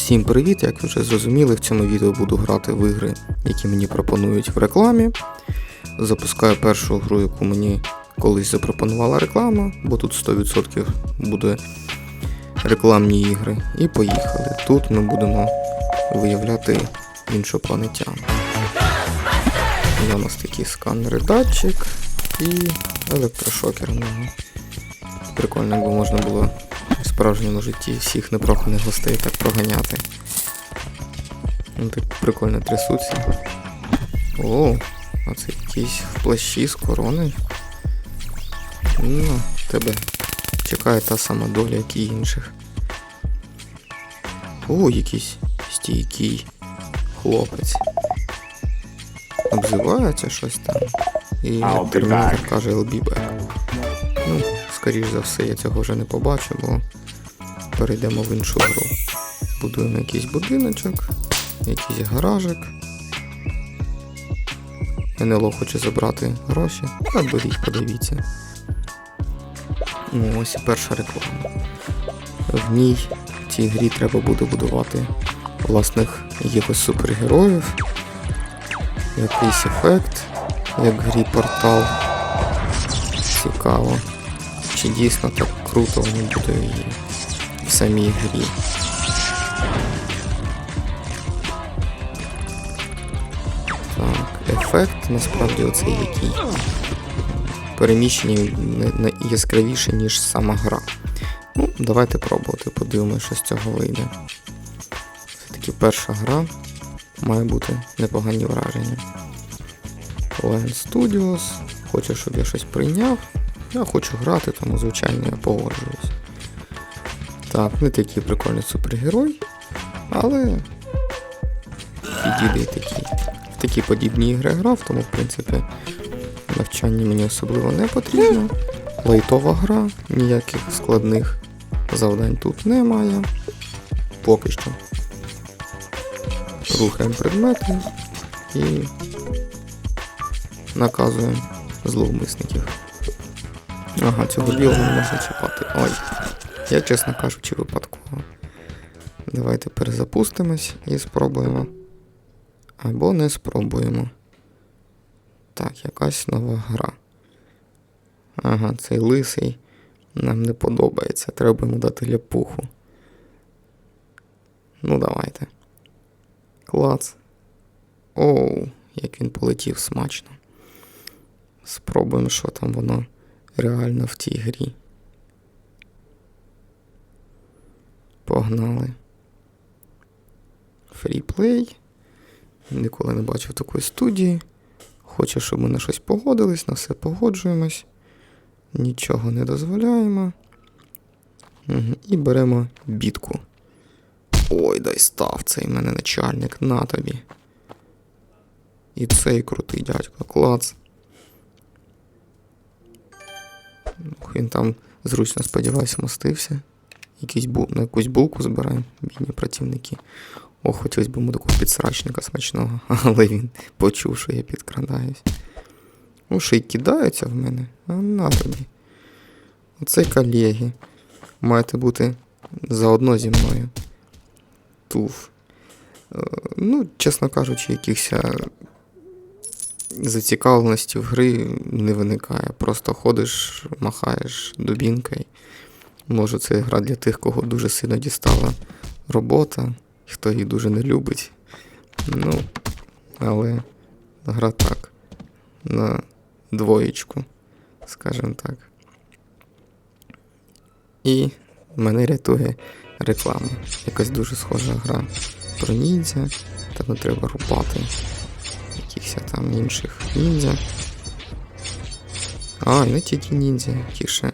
Всім привіт! Як ви вже зрозуміли, в цьому відео буду грати в ігри, які мені пропонують в рекламі. Запускаю першу гру, яку мені колись запропонувала реклама, бо тут 100% буде рекламні ігри. І поїхали. Тут ми будемо виявляти іншопланетян. Є у нас такі сканери датчик і електрошокер. Прикольно, якби можна було в справжньому житті всіх непроханих гостей так проганяти. Ну так прикольно трясуться. О, а це якісь в плащі з корони. Ну, тебе чекає та сама доля, як і інших. О, якийсь стійкий хлопець. Обзивається щось там. І термінатор каже be back. Ну, скоріш за все, я цього вже не побачу, бо перейдемо в іншу гру. Будуємо якийсь будиночок, якийсь гаражик. НЛО хоче забрати гроші. А беріть, подивіться. Ну, ось і перша реклама. В ній в цій грі треба буде будувати власних якихось супергероїв, якийсь ефект, як в грі портал. Цікаво. Чи дійсно так круто воно буде і в самій грі. Так, ефект насправді оцей який. Переміщення не, яскравіше, ніж сама гра. Ну, давайте пробувати, подивимося, що з цього вийде. Все-таки перша гра має бути непогані враження. Lion Studios. Хоче, щоб я щось прийняв. Я хочу грати, тому звичайно я погоджуюсь. Так, не такий прикольний супергерой, але підійде такий. В такі подібні ігри грав, тому в принципі навчання мені особливо не потрібно. Лайтова гра, ніяких складних завдань тут немає. Поки що. Рухаємо предмети і наказуємо зловмисників. Ага, цього білого не можна чіпати. Ой. Я, чесно кажучи, випадково. Давайте перезапустимось і спробуємо. Або не спробуємо. Так, якась нова гра. Ага, цей лисий нам не подобається. Треба йому дати ляпуху. Ну, давайте. Клац. Оу, як він полетів смачно. Спробуємо, що там воно реально в тій грі. Погнали. Фріплей. Ніколи не бачив такої студії. Хоче, щоб ми на щось погодились, на все погоджуємось. Нічого не дозволяємо. Угу. І беремо бітку. Ой, дай став цей мене начальник, на тобі. І цей крутий дядько, клац. Він там зручно, сподіваюся, мостився. Якийсь бу... на якусь булку збираємо, бідні працівники. О, хотілося б йому такого підсрачника смачного, але він почув, що я підкрадаюсь. Ну, ще й кидаються в мене, а на тобі. Оце колеги. Маєте бути заодно зі мною. Туф. Е, Ну, чесно кажучи, якихось е, зацікавленості в гри не виникає. Просто ходиш, махаєш дубінкою. Може, це гра для тих, кого дуже сильно дістала робота, хто її дуже не любить. Ну, але гра так. На двоєчку, скажімо так. І мене рятує реклама. Якась дуже схожа гра про ніндзя. Там не треба рубати якихось там інших ніндзя. А, не тільки ніндзя, які ще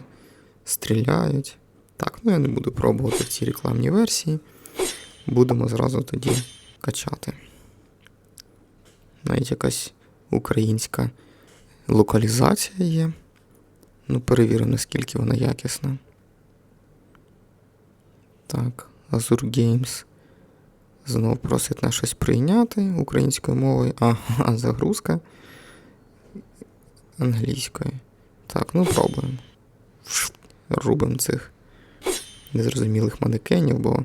стріляють. Так, ну я не буду пробувати в цій рекламній версії. Будемо зразу тоді качати. Навіть якась українська локалізація є. Ну, перевіримо, наскільки вона якісна. Так, Azure Games. Знов просить на щось прийняти українською мовою. А, а загрузка англійською. Так, ну пробуємо. Рубимо цих незрозумілих манекенів, бо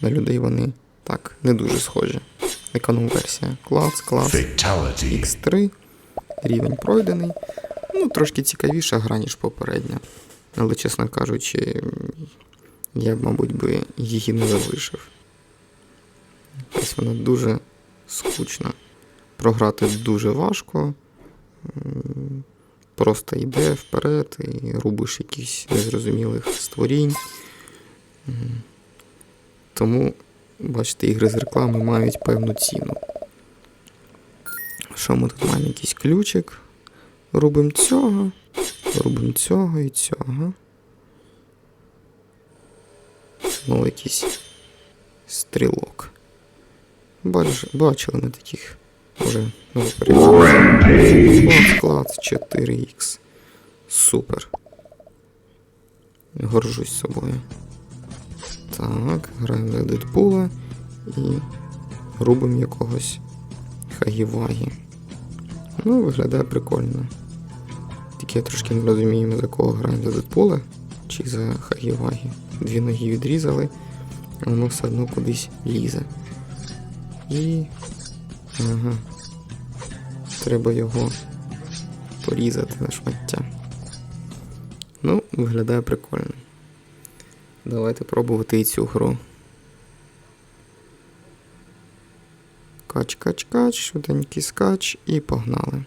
на людей вони Так, не дуже схожі. Економ-версія. Клас, клас. Fatality. X3. Рівень пройдений. Ну, трошки цікавіша гра, ніж попередня. Але, чесно кажучи, я б, мабуть, би її не залишив. Вона дуже скучна. Програти дуже важко. Просто йде вперед і рубиш якісь незрозумілих створінь. Тому, бачите, ігри з реклами мають певну ціну. Що ми тут маємо якийсь ключик? Робимо цього, робимо цього і цього. Знову якийсь стрілок. Бач, бачили ми таких вже ну, клас, 4х. Супер. Горжусь собою. Так, граємо за Дедпула і робимо якогось Хагівагі. Ну, виглядає прикольно. Тільки я трошки не розумію, за кого граємо за Дедпула чи за Хагівагі. Дві ноги відрізали, а воно все одно кудись лізе. І. Ага. Треба його порізати на шмаття. Ну, виглядає прикольно. Давайте пробувати і цю гру. Кач, кач, кач, швиденький скач і погнали.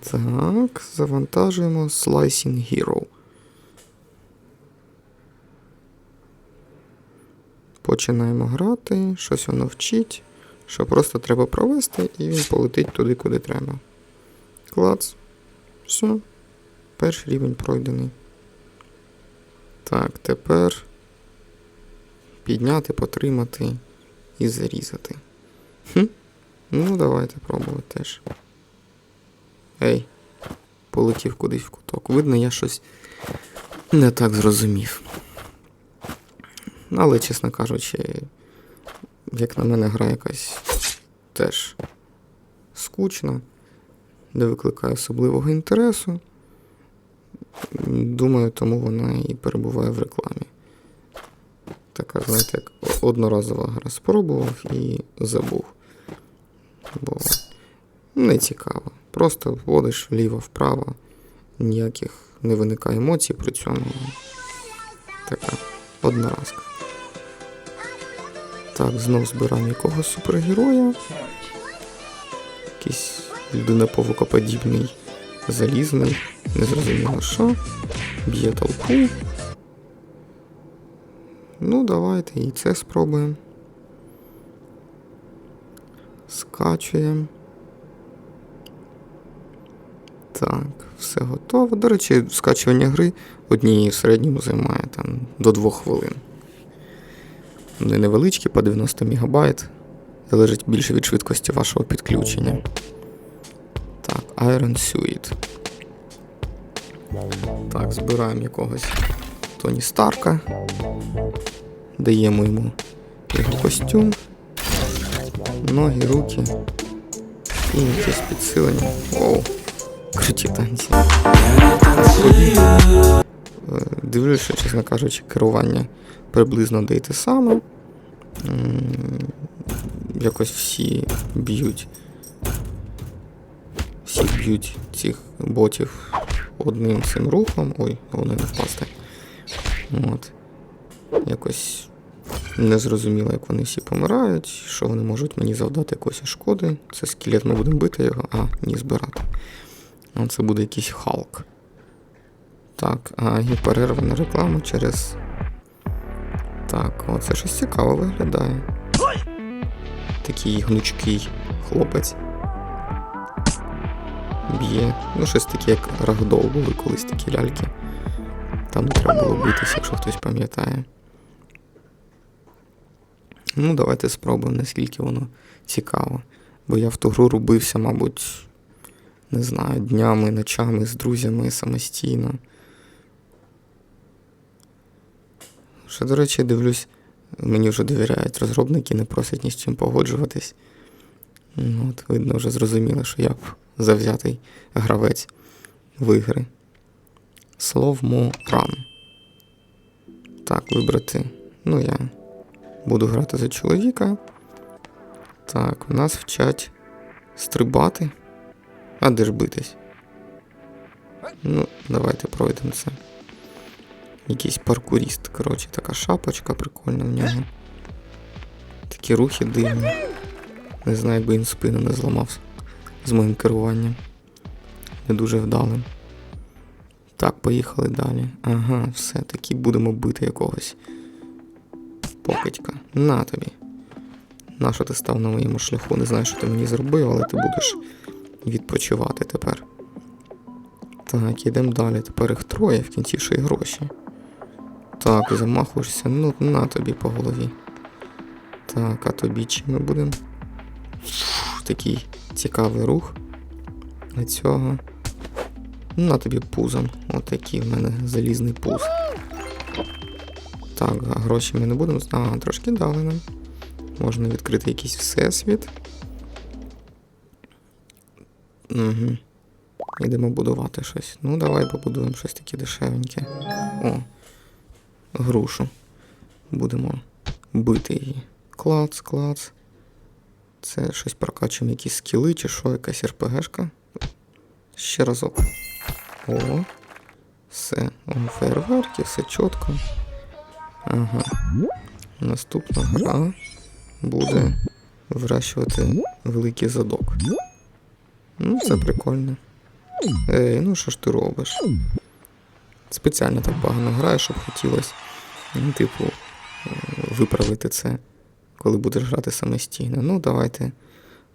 Так, завантажуємо Slicing Hero. Починаємо грати, щось воно вчить, що просто треба провести, і він полетить туди, куди треба. Клац. Все. Перший рівень пройдений. Так, тепер підняти, потримати і зарізати. Хм. Ну, давайте пробувати теж. Ей, полетів кудись в куток. Видно, я щось не так зрозумів. Але, чесно кажучи, як на мене гра якась теж скучна, не викликає особливого інтересу. Думаю, тому вона і перебуває в рекламі. Така, знаєте, як одноразова гра спробував і забув. Бо не цікаво. Просто вводиш вліво-вправо, ніяких не виникає емоцій при цьому. Така одноразка. Так, знов збираємо якогось супергероя. Якийсь людина-павукоподібний, залізний, незрозуміло що. Б'є толпу. Ну, давайте і це спробуємо. Скачуємо. Так, все готово. До речі, скачування гри однієї в середньому займає там до 2 хвилин. Вони невеличкі по 90 МБ. Залежить більше від швидкості вашого підключення. Так, Iron Suit. Так, збираємо якогось Тоні Старка. Даємо йому його костюм, ноги, руки і якесь підсилення. Оу, круті танці. Дивлюся, чесно кажучи, керування приблизно де й те саме. Якось всі б'ють. Всі б'ють цих ботів одним цим рухом. Ой, вони не впасти. От. Якось незрозуміло, як вони всі помирають, що вони можуть мені завдати якоїсь шкоди. Це скелет, ми будемо бити його, а, ні, збирати. Це буде якийсь Халк. Так, а і перерва на рекламу через. Так, оце щось цікаво виглядає. Такий гнучкий хлопець. Б'є. Ну, щось таке, як рагдол були колись такі ляльки. Там не треба було битися, якщо хтось пам'ятає. Ну, давайте спробуємо, наскільки воно цікаво. Бо я в ту гру рубився, мабуть, не знаю, днями, ночами з друзями самостійно. Ще, до речі, дивлюсь, мені вже довіряють розробники, не просять ні з чим погоджуватись. Ну, От, видно, вже зрозуміло, що я завзятий гравець в ігри. Словмо Run. Так, вибрати Ну, я буду грати за чоловіка. Так, у нас вчать стрибати. А де ж битись? Ну, давайте пройдемо це. Якийсь паркуріст, коротше, така шапочка прикольна в нього. Такі рухи дивні. Не знаю, якби він спину не зламав з моїм керуванням. Не дуже вдалим. Так, поїхали далі. Ага, все-таки будемо бити якогось. Покидька. На тобі. На що ти став на моєму шляху? Не знаю, що ти мені зробив, але ти будеш відпочивати тепер. Так, ідемо далі. Тепер їх троє в кінці ще й гроші. Так, замахуєшся, ну на тобі по голові. Так, а тобі чим ми будемо? Такий цікавий рух. На цього. На тобі пузом. Отакий в мене залізний пуз. Так, а гроші ми не будемо. А, трошки дали нам. Можна відкрити якийсь всесвіт. Угу. Йдемо будувати щось. Ну, давай побудуємо щось таке дешевеньке. О, грушу. Будемо бити її. Клац, клац. Це щось прокачуємо, якісь скіли чи що, якась РПГшка. Ще разок. О. Все. О, фейерверки, все чітко. Ага. Наступна гра буде вирощувати великий задок. Ну, це прикольно. Ей, ну що ж ти робиш? Спеціально так погано граю, щоб хотілося, ну, типу, е, виправити це, коли будеш грати самостійно. Ну, давайте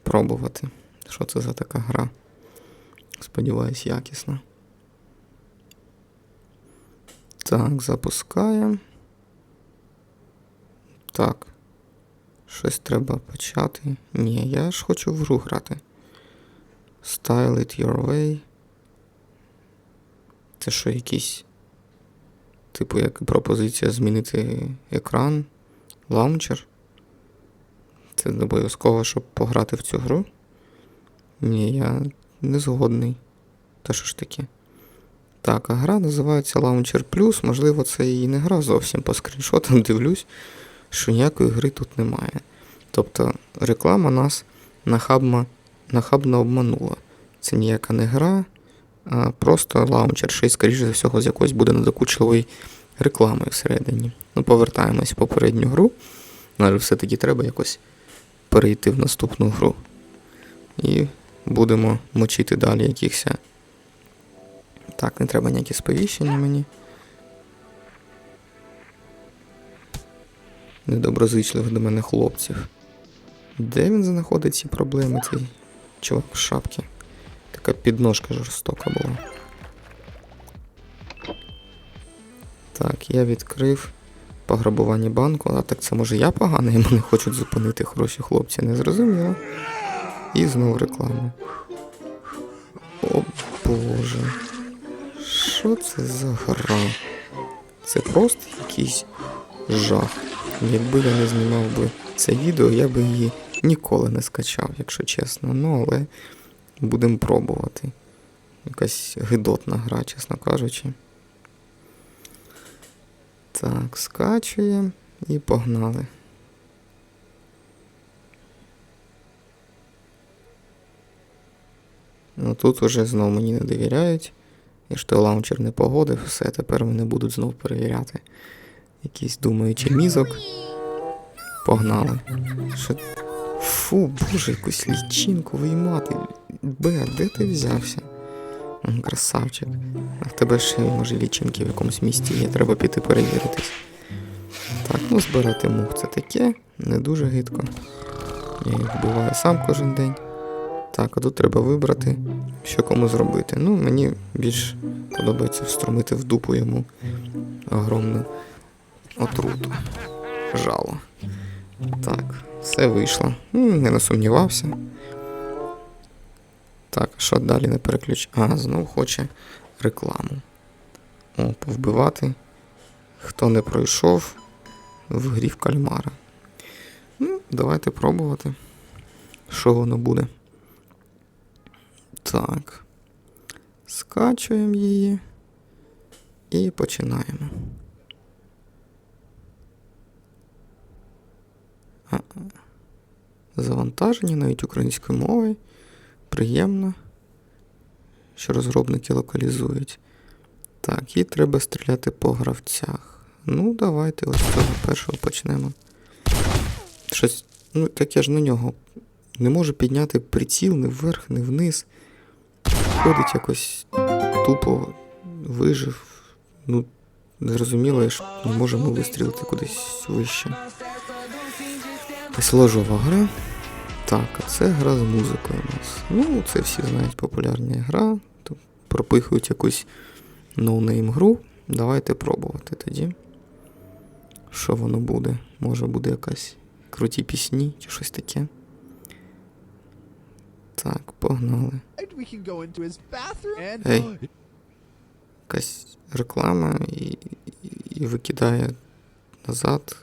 пробувати. Що це за така гра? Сподіваюсь, якісна. Так, запускаємо. Так. Щось треба почати. Ні, я ж хочу в гру грати. Style it your way. Це що якийсь. Типу, як пропозиція змінити екран, лаунчер. Це не обов'язково, щоб пограти в цю гру. Ні, я не згодний. Та що ж таке? Так, а гра називається Launcher Plus. Можливо, це і не гра зовсім по скріншотам дивлюсь, що ніякої гри тут немає. Тобто реклама нас нахабно, нахабно обманула. Це ніяка не гра, просто лаунчер, й, скоріше за всього, з якоїсь буде надокучливої реклами всередині. Ну, повертаємось в попередню гру. Але все-таки треба якось перейти в наступну гру. І будемо мочити далі якихось. Так, не треба ніякі сповіщення мені. Недоброзичливих до мене хлопців. Де він знаходить ці проблеми, цей чувак в шапці? Така підножка жорстока була. Так, я відкрив пограбування банку, а так це може я поганий, мене хочуть зупинити хороші хлопці, не зрозуміло. І знову реклама. О боже. Що це за гра? Це просто якийсь жах. Якби я не знімав би це відео, я би її ніколи не скачав, якщо чесно. Ну, але будемо пробувати. Якась гидотна гра, чесно кажучи. Так, скачуємо і погнали. Ну тут уже знову мені не довіряють. І що лаунчер не погодив, все, тепер мене будуть знов перевіряти. Якийсь думаючий мізок. Погнали. Що... Фу, боже, якусь лічинку виймати. Бе, де ти взявся? Красавчик. А в тебе ще, може, лічинки в якомусь місті є, треба піти перевіритись. Так, ну збирати мух це таке, не дуже гидко. Я їх вбиваю сам кожен день. Так, а тут треба вибрати, що кому зробити. Ну, мені більш подобається встромити в дупу йому огромну отруту. Жало. Так, все вийшло. М, Не насумнівався. Так, що далі не переключ. А, знов хоче рекламу. О, повбивати. Хто не пройшов в грі в кальмара. Ну, давайте пробувати. Що воно буде. Так. Скачуємо її і починаємо. Завантажені навіть українською мовою. Приємно, що розробники локалізують. Так, і треба стріляти по гравцях. Ну, давайте ось цього першого почнемо. Щось, ну, так я ж на нього не можу підняти приціл ні вверх, ні вниз. Ходить якось тупо вижив. Ну, зрозуміло, я ж не можемо вистрілити кудись вище. Ось ложова гра. Так, а це гра з музикою у нас. Ну, це всі знають популярна гра. Тут пропихують якусь ноунейм гру. Давайте пробувати тоді. Що воно буде? Може буде якась круті пісні чи щось таке. Так, погнали. Hey. Якась реклама і, і, і викидає назад.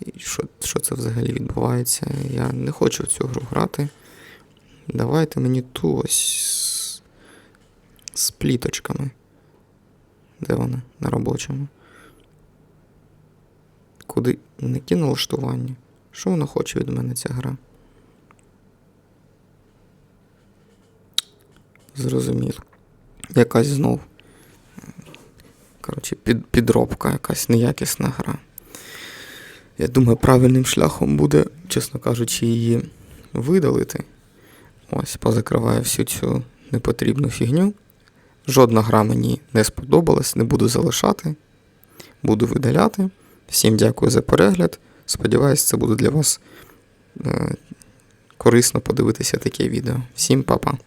І що, що це взагалі відбувається? Я не хочу в цю гру грати. Давайте мені ту ось з, пліточками. Де вона? На робочому. Куди? Не ті налаштування. Що вона хоче від мене ця гра? Зрозуміло. Якась знов. Коротше, під, підробка, якась неякісна гра. Я думаю, правильним шляхом буде, чесно кажучи, її видалити. Ось, позакриваю всю цю непотрібну фігню. Жодна гра мені не сподобалась, не буду залишати. Буду видаляти. Всім дякую за перегляд. Сподіваюсь, це буде для вас е, корисно подивитися таке відео. Всім па-па.